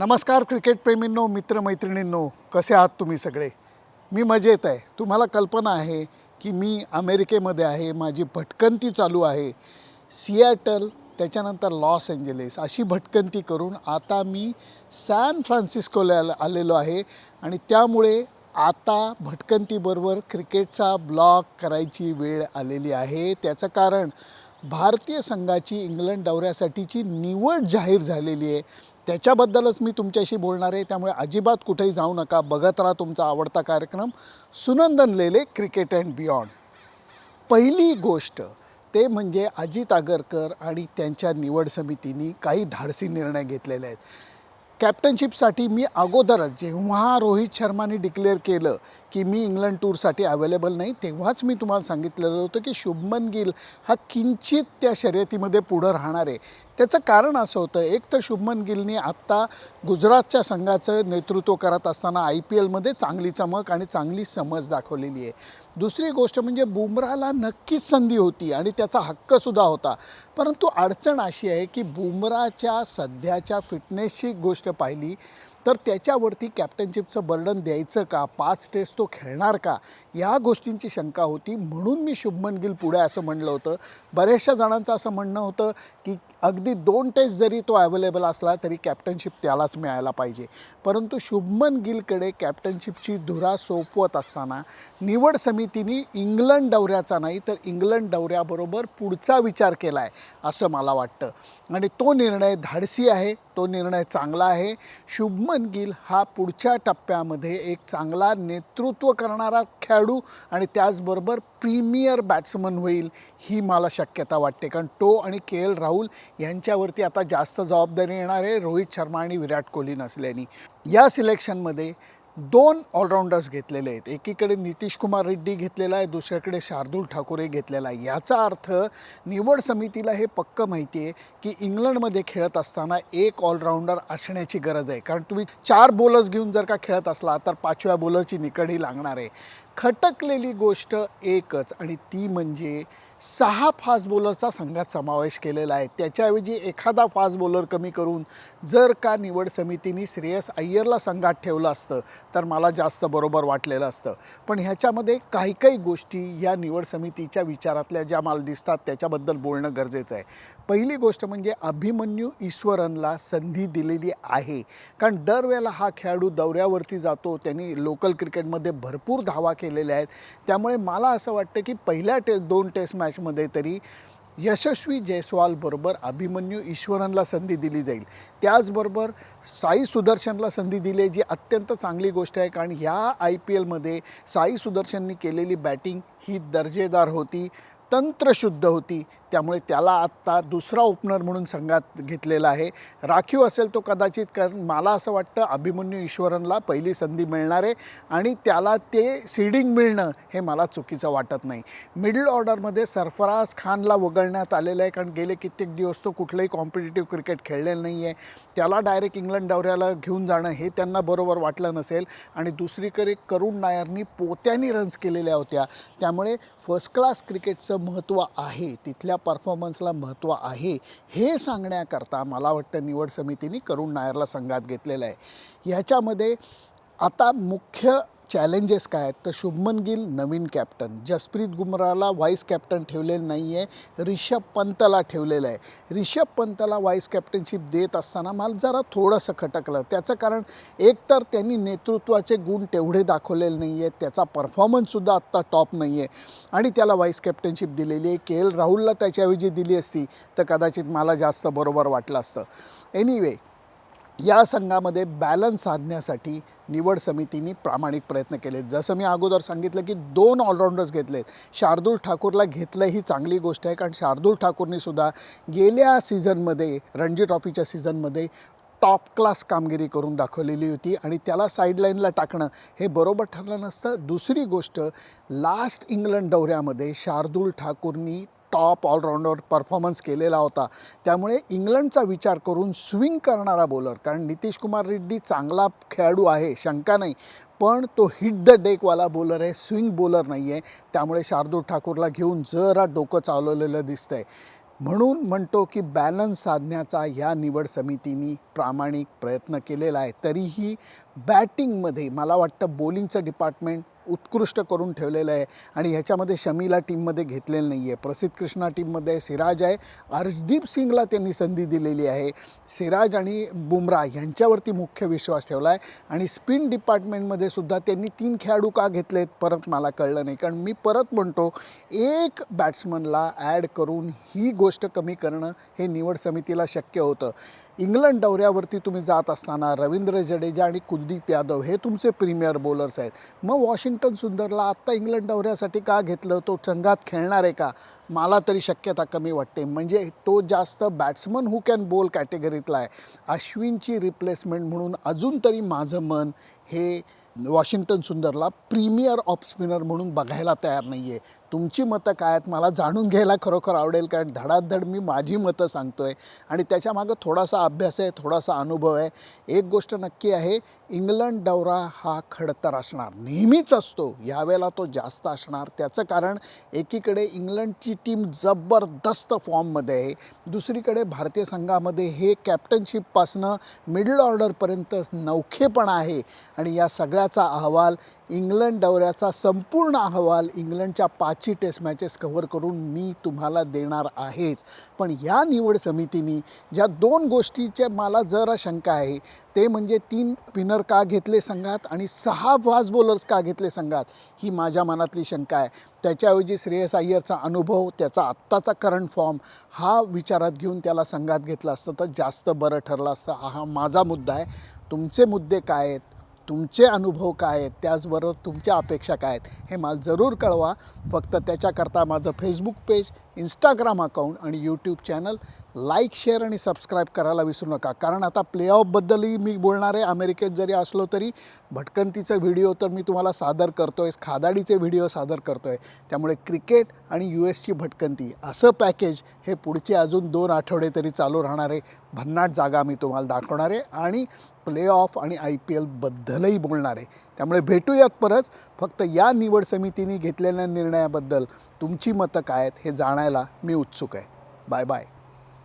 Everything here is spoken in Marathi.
नमस्कार क्रिकेटप्रेमींनो मित्रमैत्रिणींनो कसे आहात तुम्ही सगळे? मी मजेत आहे. तुम्हाला कल्पना आहे की मी अमेरिकेमध्ये आहे माझी भटकंती चालू आहे सिॲटल त्याच्यानंतर लॉस एंजलिस अशी भटकंती करून आता मी सॅन फ्रान्सिस्कोला आलेलो आहे आणि त्यामुळे आता भटकंतीबरोबर क्रिकेटचा ब्लॉग करायची वेळ आलेली आहे. त्याचं कारण भारतीय संघाची इंग्लंड दौऱ्यासाठीची निवड जाहीर झालेली आहे. त्याच्याबद्दलच मी तुमच्याशी बोलणार आहे. त्यामुळे अजिबात कुठेही जाऊ नका. बघत राहा तुमचा आवडता कार्यक्रम. Sunandan Lele cricket and beyond पहिली गोष्ट ते म्हणजे अजित आगरकर आणि त्यांच्या निवड समितीने काही धाडसी निर्णय घेतलेले आहेत. कॅप्टनशिपसाठी मी अगोदरच जेव्हा रोहित शर्माने डिक्लेअर केलं की मी इंग्लंड टूरसाठी अवेलेबल नाही तेव्हाच मी तुम्हाला सांगितलेलं होतं की शुभमन गिल हा किंचित त्या शर्यतीमध्ये पुढं राहणार आहे. त्याचं कारण असं होतं एक तर शुभमन गिलने आत्ता गुजरातच्या संघाचं नेतृत्व करत असताना आय पी एलमध्ये चांगली चमक आणि चांगली समज दाखवलेली आहे. दुसरी गोष्ट म्हणजे बुमराला नक्कीच संधी होती आणि त्याचा हक्कसुद्धा होता. परंतु अडचण अशी आहे की बुमराच्या सध्याच्या फिटनेसची गोष्ट पाहिली तर त्याच्यावरती कॅप्टनशिपचं बर्डन द्यायचं का? पाच टेस्ट तो खेळणार का? या गोष्टींची शंका होती. म्हणून मी शुभमन गिल पुढे असं म्हणलं होतं. बऱ्याचशा जणांचं असं म्हणणं होतं की अगदी दोन टेस्ट जरी तो अवेलेबल असला तरी कॅप्टनशिप त्यालाच मिळायला पाहिजे. परंतु शुभमन गिलकडे कॅप्टनशिपची धुरा सोपवत असताना निवड समितीने इंग्लंड दौऱ्याचा नाही तर इंग्लंड दौऱ्याबरोबर पुढचा विचार केला आहे असं मला वाटतं. आणि तो निर्णय धाडसी आहे तो निर्णय चांगला आहे. शुभमन गिल हा पुढच्या टप्प्यामध्ये एक चांगला नेतृत्व करणारा खेळाडू आणि त्याचबरोबर प्रीमियर बॅट्समन होईल ही मला शक्यता वाटते. कारण तो आणि के एल राहुल यांच्यावरती आता जास्त जबाबदारी येणार आहे. रोहित शर्मा आणि विराट कोहली नसल्याने. या सिलेक्शनमध्ये दोन ऑलराऊंडर्स घेतलेले आहेत. एकीकडे नितीश कुमार रेड्डी घेतलेला आहे दुसऱ्याकडे शार्दूल ठाकूरे घेतलेला आहे. याचा अर्थ निवड समितीला हे पक्क माहिती आहे की इंग्लंडमध्ये खेळत असताना एक ऑलराऊंडर असण्याची गरज आहे. कारण तुम्ही चार बॉलर्स घेऊन जर का खेळत असला तर पाचव्या बॉलरची निकडही लागणार आहे. खटकलेली गोष्ट एकच आणि ती म्हणजे सहा फास्ट बॉलरचा संघात समावेश केलेला आहे. त्याच्याऐवजी एखादा फास्ट बॉलर कमी करून जर का निवड समितीने श्रेयस अय्यरला संघात ठेवलं असतं तर मला जास्त बरोबर वाटलेलं असतं. पण ह्याच्यामध्ये काही काही गोष्टी या निवड समितीच्या विचारातल्या ज्या मला दिसतात त्याच्याबद्दल बोलणं गरजेचं आहे. पहिली गोष्ट म्हणजे अभिमन्यू ईश्वरनला संधी दिलेली आहे. कारण दरवेळेला हा खेळाडू दौऱ्यावरती जातो त्यांनी लोकल क्रिकेटमध्ये भरपूर धावा केलेल्या आहेत. त्यामुळे मला असं वाटतं की पहिल्या टे दोन टेस्ट मॅचमध्ये तरी यशस्वी जयस्वालबरोबर अभिमन्यू ईश्वरनला संधी दिली जाईल. त्याचबरोबर साई सुदर्शनला संधी दिली आहे जी अत्यंत चांगली गोष्ट आहे. कारण ह्या आय पी एलमध्ये साई सुदर्शननी केलेली बॅटिंग ही दर्जेदार होती तंत्रशुद्ध होती. त्यामुळे त्याला आत्ता दुसरा ओपनर म्हणून संघात घेतलेला आहे. राखीव असेल तो कदाचित कारण मला असं वाटतं अभिमन्यू ईश्वरनला पहिली संधी मिळणार आहे आणि त्याला ते सीडिंग मिळणं हे मला चुकीचं वाटत नाही. मिडल ऑर्डरमध्ये सरफराज खानला वगळण्यात आलेलं आहे कारण गेले कित्येक दिवस तो कुठलंही कॉम्पिटेटिव्ह क्रिकेट खेळलेलं नाही आहे. त्याला डायरेक्ट इंग्लंड दौऱ्याला घेऊन जाणं हे त्यांना बरोबर वाटलं नसेल आणि दुसरीकडे करुण नायरनी पोत्यानी रन्स केलेल्या होत्या. त्यामुळे फर्स्ट क्लास क्रिकेटचं महत्त्व आहे. तिथल्या परफॉर्मन्सला महत्त्व आहे हे सांगण्याकरता मला वाटतं निवड समितीने करुण नायरला संघात घेतलेलं आहे. ह्याच्यामध्ये आता मुख्य चॅलेंजेस काय आहेत? तर शुभमन गिल नवीन कॅप्टन जसप्रीत बुमराला व्हाईस कॅप्टन ठेवलेलं नाही आहे रिषभ पंतला ठेवलेलं आहे. रिषभ पंतला व्हाईस कॅप्टनशिप देत असताना मला जरा थोडंसं खटकलं. त्याचं कारण एकतर त्यांनी नेतृत्वाचे गुण तेवढे दाखवलेले नाही आहेत त्याचा परफॉर्मन्ससुद्धा आत्ता टॉप नाही आहे आणि त्याला व्हाईस कॅप्टनशिप दिलेली आहे. के एल राहुलला त्याच्याऐवजी दिली असती. तर कदाचित मला जास्त बरोबर वाटलं असतं. एनिवे या संघामध्ये बॅलन्स साधण्यासाठी निवड समितीने प्रामाणिक प्रयत्न केले जसं मी अगोदर सांगितलं की दोन ऑलराऊंडर्स घेतलेत. शार्दूल ठाकूरला घेतलं ही चांगली गोष्ट आहे कारण शार्दूल ठाकूरनीसुद्धा गेल्या सीझनमध्ये रणजी ट्रॉफीच्या सीझनमध्ये टॉप क्लास कामगिरी करून दाखवलेली होती आणि त्याला साईडलाईनला टाकणं हे बरोबर ठरलं नसतं. दुसरी गोष्ट लास्ट इंग्लंड दौऱ्यामध्ये शार्दूल ठाकूरनी टॉप ऑलराऊंडर परफॉर्मन्स केलेला होता. त्यामुळे इंग्लंडचा विचार करून स्विंग करणारा बॉलर कारण नितीश कुमार रेड्डी चांगला खेळाडू आहे शंका नाही. पण तो हिट द डेकवाला बॉलर आहे स्विंग बॉलर नाही आहे त्यामुळे शार्दूल ठाकूरला घेऊन जरा डोकं चालवलेलं दिसतं आहे म्हणून म्हणतो की बॅलन्स साधण्याचा ह्या निवड समितीने प्रामाणिक प्रयत्न केलेला आहे. तरीही बॅटिंगमध्ये मला वाटतं बॉलिंगचं डिपार्टमेंट उत्कृष्ट करून ठेवलेलं आहे. आणि ह्याच्यामध्ये शमीला टीममध्ये घेतलेलं नाही आहे प्रसिद्ध कृष्णा टीममध्ये सिराज आहे. अर्शदीप सिंगला त्यांनी संधी दिलेली आहे. सिराज आणि बुमराह यांच्यावरती मुख्य विश्वास ठेवला आहे आणि स्पिन डिपार्टमेंटमध्ये सुद्धा त्यांनी तीन खेळाडू का घेतलेत परत मला कळलं नाही. कारण मी परत म्हणतो एक बॅट्समनला ॲड करून ही गोष्ट कमी करणं हे निवड समितीला शक्य होतं. इंग्लंड दौऱ्यावरती तुम्ही जात असताना रवींद्र जडेजा आणि कुलदीप यादव हे तुमचे प्रीमियर बॉलर्स आहेत. मग वॉशिंग्टन सुंदरला आत्ता इंग्लंड दौऱ्यासाठी का घेतलं? तो संघात खेळणार आहे का? मला तरी शक्यता कमी वाटते. म्हणजे तो जास्त बॅट्समन हू कॅन बोल कॅटेगरीतला आहे. अश्विनची रिप्लेसमेंट म्हणून अजून तरी माझं मन हे वॉशिंग्टन सुंदरला प्रीमियर ऑफ स्पिनर म्हणून बघायला तयार नाही आहे तुमची मतं काय आहेत? मला जाणून घ्यायला खरोखर आवडेल कारण धडाधड मी माझी मतं सांगतो आहे आणि त्याच्यामागं थोडासा अभ्यास आहे थोडासा अनुभव आहे. एक गोष्ट नक्की आहे इंग्लंड दौरा हा खडतर असणार. नेहमीच असतो. यावेळेला तो जास्त असणार. त्याचं कारण एकीकडे इंग्लंडची टीम जबरदस्त फॉर्ममध्ये आहे. दुसरीकडे भारतीय संघामध्ये हे कॅप्टनशिपपासनं मिडल ऑर्डरपर्यंत नौखेपणा आहे. आणि या सगळ्याचा अहवाल इंग्लंड दौऱ्याचा संपूर्ण अहवाल इंग्लंडच्या पाचही टेस्ट मॅचेस कव्हर करून मी तुम्हाला देणार आहेच. पण या निवड समितीने ज्या दोन गोष्टीच्या मला जरा शंका आहे ते म्हणजे तीन स्पिनर का घेतले संघात आणि सहा फास्ट बॉलर्स का घेतले संघात ही माझ्या मनातली शंका आहे. त्याच्याऐवजी श्रेयस अय्यरचा अनुभव त्याचा आत्ताचा करंट फॉर्म हा विचारात घेऊन त्याला संघात घेतला असतं तर जास्त बरं ठरलं असतं. हा माझा मुद्दा आहे. तुमचे मुद्दे काय आहेत? तुमचे अनुभव काय आहेत? त्याचबरोबर तुमच्या अपेक्षा काय आहेत? हे मला जरूर कळवा. फक्त त्याच्याकरता माझं फेसबुक पेज इंस्टाग्राम अकाउंट आणि यूट्यूब चॅनल लाईक शेअर आणि सबस्क्राईब करायला विसरू नका. कारण आता प्लेऑफबद्दलही मी बोलणार आहे. अमेरिकेत जरी असलो तरी भटकंतीचा व्हिडिओ तर मी तुम्हाला सादर करतो आहे खादाडीचे व्हिडिओ सादर करतो आहे त्यामुळे क्रिकेट आणि यू एसची भटकंती असं पॅकेज हे पुढचे अजून दोन आठवडे तरी चालू राहणार आहे. भन्नाट जागा मी तुम्हाला दाखवणार आहे आणि प्ले ऑफ आणि आय पी एलबद्दलही बोलणार आहे. त्यामुळे भेटूयात परत. फक्त या निवड समितीने घेतलेल्या निर्णयाबद्दल तुमची मतं काय आहेत हे जाणायला मी उत्सुक आहे. Bye bye